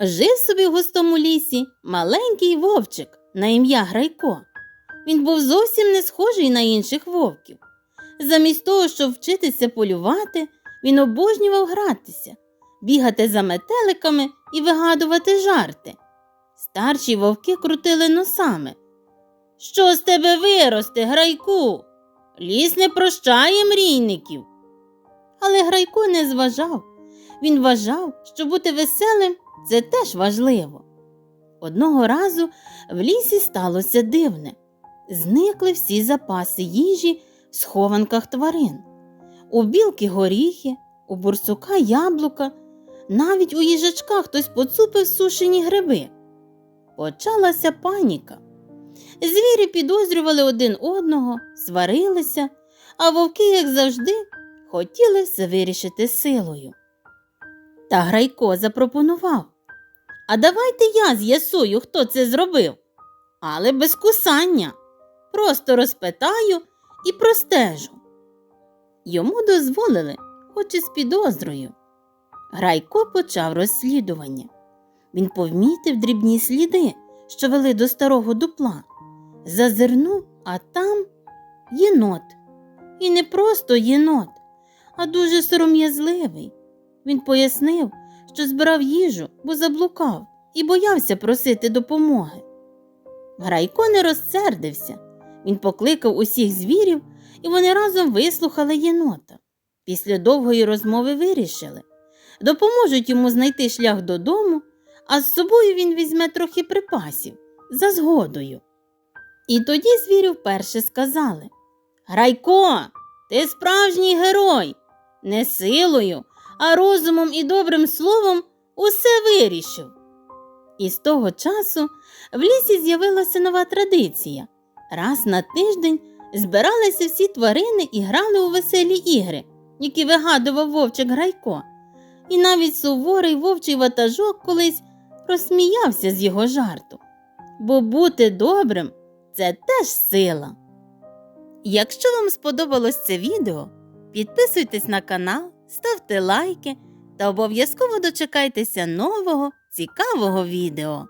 Жив собі в густому лісі маленький вовчик на ім'я Грайко. Він був зовсім не схожий на інших вовків. Замість того, щоб вчитися полювати, він обожнював гратися, бігати за метеликами і вигадувати жарти. Старші вовки крутили носами. Що з тебе виросте, Грайку? Ліс не прощає мрійників. Але Грайко не зважав. Він вважав, що бути веселим це теж важливо. Одного разу в лісі сталося дивне. Зникли всі запаси їжі в схованках тварин. У білки горіхи, у бурсука яблука, навіть у їжачка хтось поцупив сушені гриби. Почалася паніка. Звірі підозрювали один одного, сварилися, а вовки, як завжди, хотіли все вирішити силою. Та Грайко запропонував. А давайте я з'ясую, хто це зробив. Але без кусання. Просто розпитаю і простежу. Йому дозволили, хоч і з підозрою. Грайко почав розслідування. Він помітив дрібні сліди, що вели до старого дупла. Зазирнув, а там єнот. І не просто єнот, а дуже сором'язливий. Він пояснив, що збирав їжу, бо заблукав і боявся просити допомоги. Грайко не розсердився. Він покликав усіх звірів, і вони разом вислухали єнота. Після довгої розмови вирішили допоможуть йому знайти шлях додому, а з собою він візьме трохи припасів за згодою. І тоді звірі вперше сказали Грайко, ти справжній герой, не силою, а розумом і добрим словом усе вирішив. І з того часу в лісі з'явилася нова традиція. Раз на тиждень збиралися всі тварини і грали у веселі ігри, які вигадував вовчик Грайко. І навіть суворий вовчий ватажок колись розсміявся з його жарту. Бо бути добрим це теж сила. Якщо вам сподобалось це відео, підписуйтесь на канал, ставте лайки та обов'язково дочекайтеся нового цікавого відео.